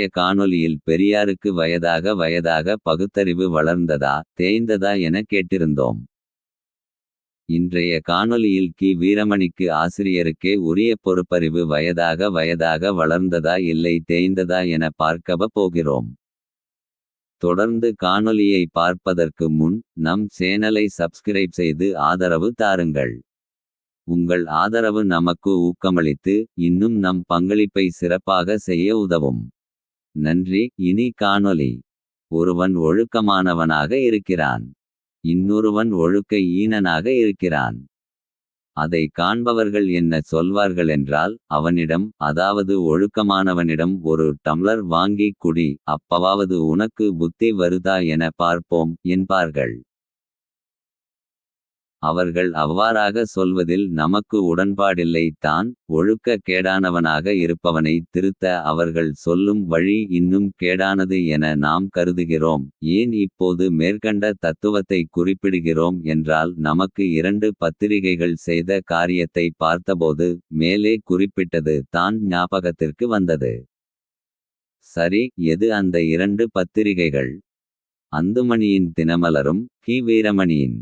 இன்றைய காணொலியில் பெரியாருக்கு வயதாக வயதாக பகுத்தறிவு வளர்ந்ததா தேய்ந்ததா என கேட்டிருந்தோம். இன்றைய காணொலியில் கி வீரமணிக்கு ஆசிரியருக்கே உரிய பொறுப்பறிவு வயதாக வயதாக வளர்ந்ததா இல்லை தேய்ந்ததா என பார்க்கவ போகிறோம். தொடர்ந்து காணொலியை பார்ப்பதற்கு முன் நம் சேனலை சப்ஸ்கிரைப் செய்து ஆதரவு தாருங்கள். உங்கள் ஆதரவு நமக்கு ஊக்கமளித்து இன்னும் நம் பங்களிப்பை சிறப்பாக செய்ய உதவும். நன்றி இனி காணொலி ஒருவன் ஒழுக்கமானவனாக இருக்கிறான். இன்னொருவன் ஒழுக்க ஈனனாக இருக்கிறான். அதை காண்பவர்கள் என்ன சொல்வார்கள் என்றால் அவனிடம் அதாவது ஒழுக்கமானவனிடம் ஒரு டம்ளர் வாங்கி குடி அப்பவாவது உனக்கு புத்தி வருதா என பார்ப்போம் என்பார்கள். அவர்கள் அவ்வாறாக சொல்வதில் நமக்கு உடன்பாடில்லை தான் ஒழுக்க கேடானவனாக இருப்பவனை திருத்த அவர்கள் சொல்லும் வழி இன்னும் கேடானது என நாம் கருதுகிறோம். ஏன் இப்போது மேற்கண்ட தத்துவத்தை குறிப்பிடுகிறோம் என்றால் நமக்கு இரண்டு பத்திரிகைகள் செய்த காரியத்தை பார்த்தபோது மேலே குறிப்பிட்டது தான் ஞாபகத்திற்கு வந்தது. சரி எது அந்த இரண்டு பத்திரிகைகள். அந்துமணியின் தினமலரும் கி வீரமணியின்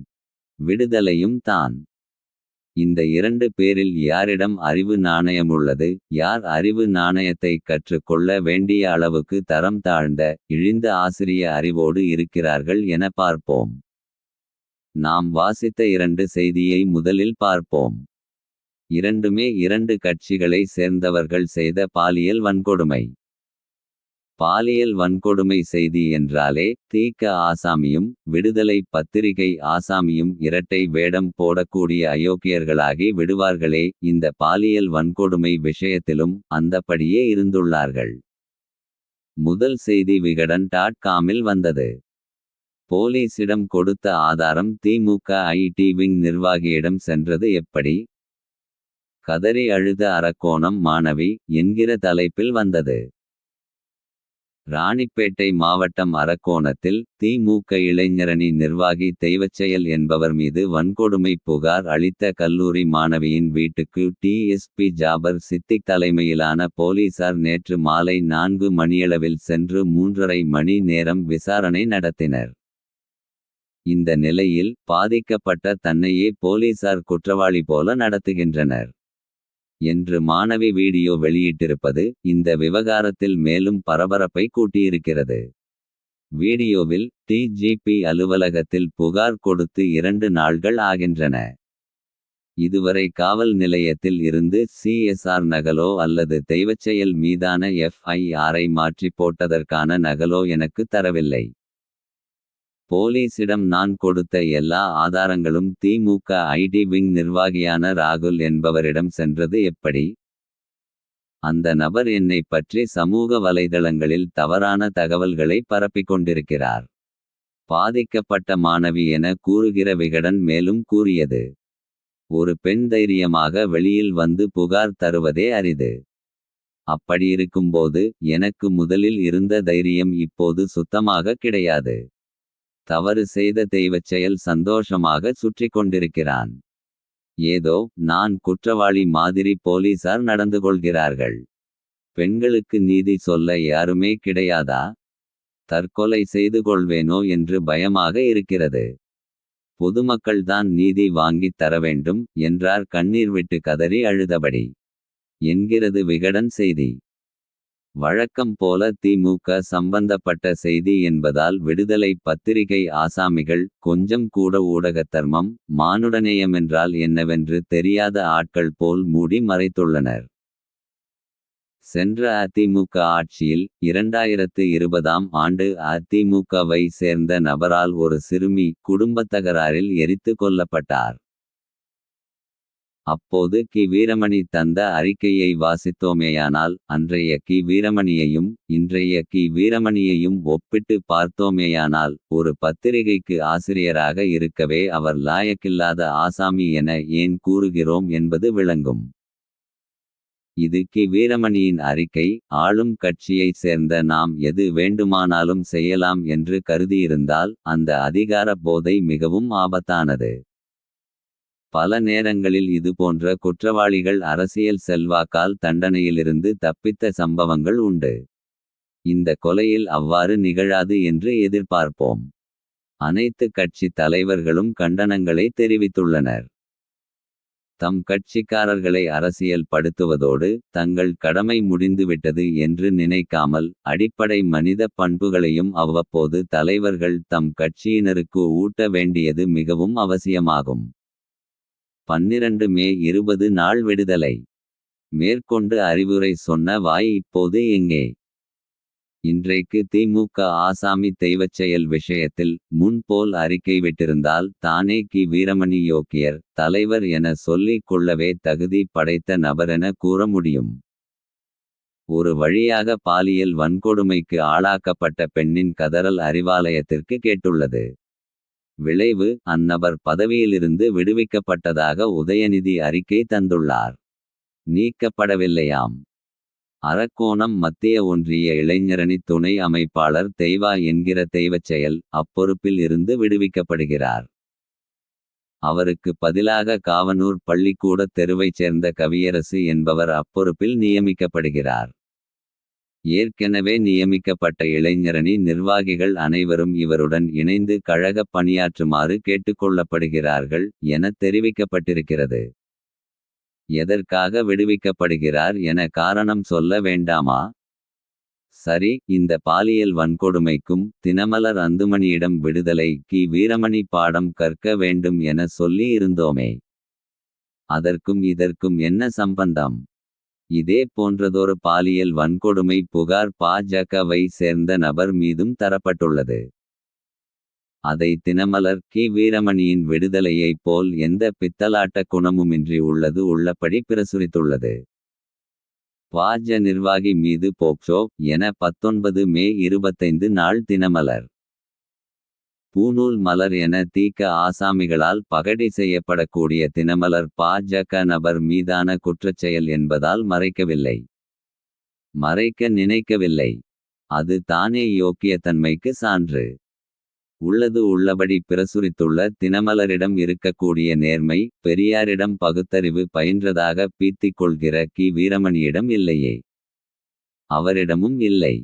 விடுதலையும் தான். இந்த இரண்டு பேரில் யாரிடம் அறிவு நாணயம் உள்ளது யார் அறிவு நாணயத்தை கற்றுக் கொள்ள வேண்டிய அளவுக்கு தரம் தாழ்ந்த இழிந்த ஆசிரிய அறிவோடு இருக்கிறார்கள் என பார்ப்போம். நாம் வாசித்த இரண்டு செய்தியை முதலில் பார்ப்போம். இரண்டுமே இரண்டு கட்சிகளை சேர்ந்தவர்கள் செய்த பாலியல் வன்கொடுமை. பாலியல் வன்கொடுமை செய்தி என்றாலே தீக்க ஆசாமியும் விடுதலை பத்திரிகை ஆசாமியும் இரட்டை வேடம் போடக்கூடிய அயோக்கியர்களாகி விடுவார்களே இந்த பாலியல் வன்கொடுமை விஷயத்திலும் அந்தப்படியே இருந்துள்ளார்கள். முதல் செய்தி விகடன் டாட் காமில் வந்தது. போலீசிடம் கொடுத்த ஆதாரம் திமுக ஐடி விங் நிர்வாகியிடம் சென்றது எப்படி. கதறி அழுத அரக்கோணம் மாணவி என்கிற தலைப்பில் வந்தது. ராணிப்பேட்டை மாவட்டம் அரக்கோணத்தில் திமுக இளைஞரணி நிர்வாகி தெய்வச்செயல் என்பவர் மீது வன்கொடுமை புகார் அளித்த கல்லூரி மாணவியின் வீட்டுக்கு டிஎஸ்பி ஜாபர் சித்திக் தலைமையிலான போலீசார் நேற்று மாலை நான்கு மணியளவில் சென்று மூன்றரை மணி நேரம் விசாரணை நடத்தினர். இந்த நிலையில் பாதிக்கப்பட்ட தன்னையே போலீசார் குற்றவாளி போல நடத்துகின்றனர். என்று மாணவி வீடியோ வெளியிட்டிருப்பது இந்த விவகாரத்தில் மேலும் பரபரப்பை கூட்டியிருக்கிறது. வீடியோவில் டிஜிபி அலுவலகத்தில் புகார் கொடுத்து இரண்டு நாள்கள் ஆகின்றன. இதுவரை காவல் நிலையத்தில் இருந்து சிஎஸ்ஆர் நகலோ அல்லது தெய்வச்செயல் மீதான எஃப்ஐஆரை மாற்றி போட்டதற்கான நகலோ எனக்கு தரவில்லை. போலீசிடம் நான் கொடுத்த எல்லா ஆதாரங்களும் திமுக ஐடி விங் நிர்வாகியான ராகுல் என்பவரிடம் சென்றது எப்படி. அந்த நபர் என்னை பற்றி சமூக வலைதளங்களில் தவறான தகவல்களை பரப்பிக் கொண்டிருக்கிறார். பாதிக்கப்பட்ட மாணவி என கூறுகிற விகடன் மேலும் கூறியது. ஒரு பெண் தைரியமாக வெளியில் வந்து புகார் தருவதே அரிது. அப்படியிருக்கும்போது எனக்கு முதலில் இருந்த தைரியம் இப்போது சுத்தமாக கிடையாது. தவறு செய்த தெய்வச் செயல் சந்தோஷமாக சுற்றிக் கொண்டிருக்கிறான். ஏதோ நான் குற்றவாளி மாதிரி போலீசார் நடந்து கொள்கிறார்கள். பெண்களுக்கு நீதி சொல்ல யாருமே கிடையாதா. தற்கொலை செய்து கொள்வேனோ என்று பயமாக இருக்கிறது. பொதுமக்கள்தான் நீதி வாங்கித் தர வேண்டும் என்றார் கண்ணீர் விட்டு கதறி அழுதபடி. என்கிறது விகடன் செய்தி. வழக்கம் போல திமுக சம்பந்தப்பட்ட செய்தி என்பதால் விடுதலை பத்திரிகை ஆசாமிகள் கொஞ்சம் கூட ஊடகத்தர்மம் மானுடநேயமென்றால் என்னவென்று தெரியாத ஆட்கள் போல் மூடி மறைத்துள்ளனர். சென்ற அதிமுக ஆட்சியில் இரண்டாயிரத்து இருபதாம் ஆண்டு அதிமுகவை சேர்ந்த நபரால் ஒரு சிறுமி குடும்பத்தகராறில் எரித்து கொல்லப்பட்டார். அப்போது கி வீரமணி தந்த அறிக்கையை வாசித்தோமேயானால் அன்றைய கி வீரமணியையும் இன்றைய கி வீரமணியையும் ஒப்பிட்டு பார்த்தோமேயானால் ஒரு பத்திரிகைக்கு ஆசிரியராக இருக்கவே அவர் லாயக்கில்லாத ஆசாமி என ஏன் கூறுகிறோம் என்பது விளங்கும். இது கி வீரமணியின் அறிக்கை ஆளும் கட்சியைச் சேர்ந்த நாம் எது வேண்டுமானாலும் செய்யலாம் என்று கருதியிருந்தால் அந்த அதிகார போதை மிகவும் ஆபத்தானது. பல நேரங்களில் இதுபோன்ற குற்றவாளிகள் அரசியல் செல்வாக்கால் தண்டனையிலிருந்து தப்பித்த சம்பவங்கள் உண்டு. இந்த கொலையில் அவ்வாறு நிகழாது என்று எதிர்பார்ப்போம். அனைத்து கட்சி தலைவர்களும் கண்டனங்களை தெரிவித்துள்ளனர். தம் கட்சிக்காரர்களை அரசியல் படுத்துவதோடு தங்கள் கடமை முடிந்துவிட்டது என்று நினைக்காமல். அடிப்படை மனித பண்புகளையும் அவ்வப்போது தலைவர்கள் தம் கட்சியினருக்கு ஊட்ட வேண்டியது மிகவும் அவசியமாகும். பன்னிரண்டு மே இருபது நாள் விடுதலை. மேற்கொண்டு அறிவுரை சொன்ன வாய் இப்போது எங்கே. இன்றைக்கு திமுக ஆசாமி தெய்வச் செயல் விஷயத்தில். முன்போல் அறிக்கை விட்டிருந்தால் தானே கி வீரமணி யோக்கியர். தலைவர் என சொல்லிக் கொள்ளவே தகுதி படைத்த நபரென கூற முடியும். ஒரு வழியாக பாலியல் வன்கொடுமைக்கு ஆளாக்கப்பட்ட பெண்ணின் கதறல் அறிவாலயத்திற்கு கேட்டுள்ளது. விளைவு அந்நபர் பதவியிலிருந்து விடுவிக்கப்பட்டதாக உதயநிதி அறிக்கை தந்துள்ளார். நீக்கப்படவில்லையாம். அரக்கோணம் மத்திய ஒன்றிய இளைஞரணி துணை அமைப்பாளர் தெய்வா என்கிற தெய்வச் செயல் அப்பொறுப்பில் இருந்து விடுவிக்கப்படுகிறார். அவருக்கு பதிலாக காவனூர் பள்ளிக்கூடத் தெருவைச் சேர்ந்த கவியரசு என்பவர் அப்பொறுப்பில் நியமிக்கப்படுகிறார். ஏற்கெனவே நியமிக்கப்பட்ட இளைஞரணி நிர்வாகிகள் அனைவரும் இவருடன் இணைந்து கழகப் பணியாற்றுமாறு கேட்டுக்கொள்ளப்படுகிறார்கள். என தெரிவிக்கப்பட்டிருக்கிறது. எதற்காக விடுவிக்கப்படுகிறார் என காரணம் சொல்ல வேண்டாமா. சரி இந்த பாலியல் வன்கொடுமைக்கும் தினமலர் அந்துமணியிடம் விடுதலை கி வீரமணி பாடம் கற்க வேண்டும் என சொல்லி இருந்தோமே. அதற்கும் இதற்கும் என்ன சம்பந்தம். இதே போன்றதொரு பாலியல் வன்கொடுமை புகார் பாஜகவை சேர்ந்த நபர் மீதும் தரப்பட்டுள்ளது. அதை தினமலர் கி வீரமணியின் விடுதலையைப் போல் எந்த பித்தலாட்ட குணமுமின்றி உள்ளது உள்ளபடி பிரசுரித்துள்ளது. பாஜ நிர்வாகி மீது போக்சோ என பத்தொன்பது மே இருபத்தைந்து நாள் தினமலர். பூநூல் மலர் என தீக்க ஆசாமிகளால் பகடி செய்யப்படக்கூடிய தினமலர் பாஜக நபர் மீதான குற்றச்செயல் என்பதால் மறைக்கவில்லை. மறைக்க நினைக்கவில்லை. அது தானே யோக்கியத்தன்மைக்கு சான்று. உள்ளது உள்ளபடி பிரசுரித்துள்ள தினமலரிடம் இருக்கக்கூடிய நேர்மை. பெரியாரிடம் பகுத்தறிவு பயின்றதாக பீத்திக் கொள்கிற கி வீரமணியிடம் இல்லையே. அவரிடமும் இல்லை.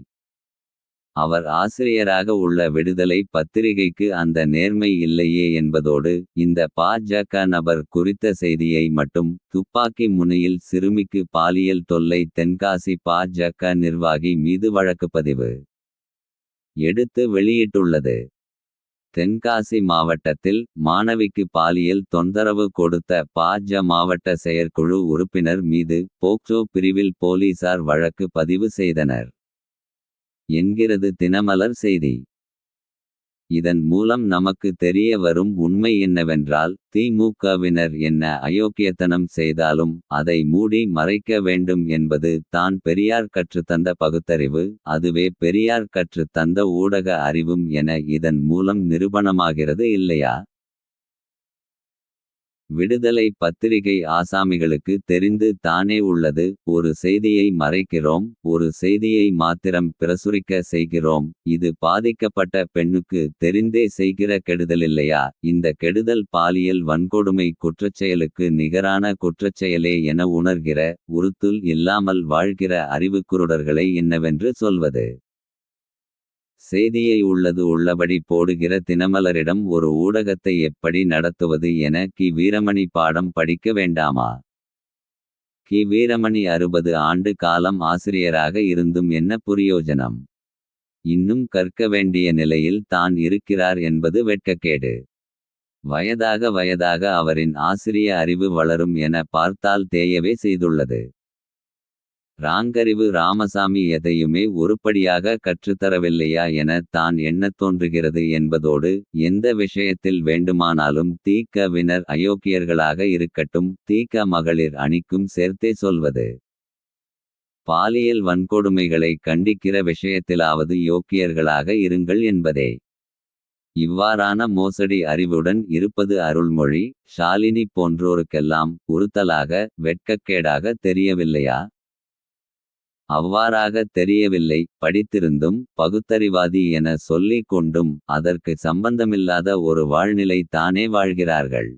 அவர் ஆசிரியராக உள்ள விடுதலை பத்திரிகைக்கு அந்த நேர்மை இல்லையே என்பதோடு. இந்த பாஜக நபர் குறித்த செய்தியை மட்டும். துப்பாக்கி முனையில் சிறுமிக்கு பாலியல் தொல்லை தென்காசி பாஜக நிர்வாகி மீது வழக்குப்பதிவு. எடுத்து வெளியிட்டுள்ளது. தென்காசி மாவட்டத்தில் மாணவிக்கு பாலியல் தொந்தரவு கொடுத்த பாஜ மாவட்ட செயற்குழு உறுப்பினர் மீது போக்சோ பிரிவில் போலீசார் வழக்கு பதிவு செய்தனர். என்கிறது தினமலர் செய்தி. இதன் மூலம் நமக்கு தெரிய வரும் உண்மை என்னவென்றால். திமுகவினர் என்ன அயோக்கியத்தனம் செய்தாலும். அதை மூடி மறைக்க வேண்டும் என்பது தான் பெரியார் கற்றுத்தந்த பகுத்தறிவு. அதுவே பெரியார் கற்றுத்தந்த ஊடக அறிவும் என இதன் மூலம் நிரூபணமாகிறது இல்லையா. விடுதலை பத்திரிகை ஆசாமிகளுக்கு தெரிந்து தானே உள்ளது. ஒரு செய்தியை மறைக்கிறோம் ஒரு செய்தியை மாத்திரம் பிரசுரிக்க செய்கிறோம். இது பாதிக்கப்பட்ட பெண்ணுக்கு தெரிந்தே செய்கிற கெடுதலில்லையா. இந்த கெடுதல் பாலியல் வன்கொடுமை குற்றச்செயலுக்கு நிகரான குற்றச்செயலே என உணர்கிற. உறுத்துல் இல்லாமல் வாழ்கிற அறிவுக்குருடர்களை என்னவென்று சொல்வது. செய்தியை உள்ளது உள்ளபடி போடுகிற தினமலரிடம் ஒரு ஊடகத்தை எப்படி நடத்துவது என கி வீரமணி பாடம் படிக்க வேண்டாமா. கி வீரமணி அறுபது ஆண்டு காலம் ஆசிரியராக இருந்தும் என்ன புரியோஜனம். இன்னும் கற்க வேண்டிய நிலையில் தான் இருக்கிறார் என்பது வெட்கக்கேடு. வயதாக வயதாக அவரின் ஆசிரிய அறிவு வளரும் என பார்த்தால் தேயவே செய்துள்ளது. ராங்கறிவு ராமசாமி எதையுமே உருப்படியாக கற்றுத்தரவில்லையா என தான் எண்ணத் தோன்றுகிறது என்பதோடு. எந்த விஷயத்தில் வேண்டுமானாலும் தீக்க வினர் அயோக்கியர்களாக இருக்கட்டும். தீக்க மகளிர் அணிக்கும் சேர்த்தே சொல்வது. பாலியல் வன்கொடுமைகளை கண்டிக்கிற விஷயத்திலாவது யோக்கியர்களாக இருங்கள் என்பதே. இவ்வாறான மோசடி அறிவுடன் இருப்பது அருள்மொழி. ஷாலினி போன்றோருக்கெல்லாம் உறுத்தலாக வெட்கக்கேடாக தெரியவில்லையா. அவ்வாறாக தெரியவில்லை படித்திருந்தும். பகுத்தறிவாதி என சொல்லிக் கொண்டும். அதற்கு சம்பந்தமில்லாத ஒரு வாழ்நிலை தானே வாழ்கிறார்கள்.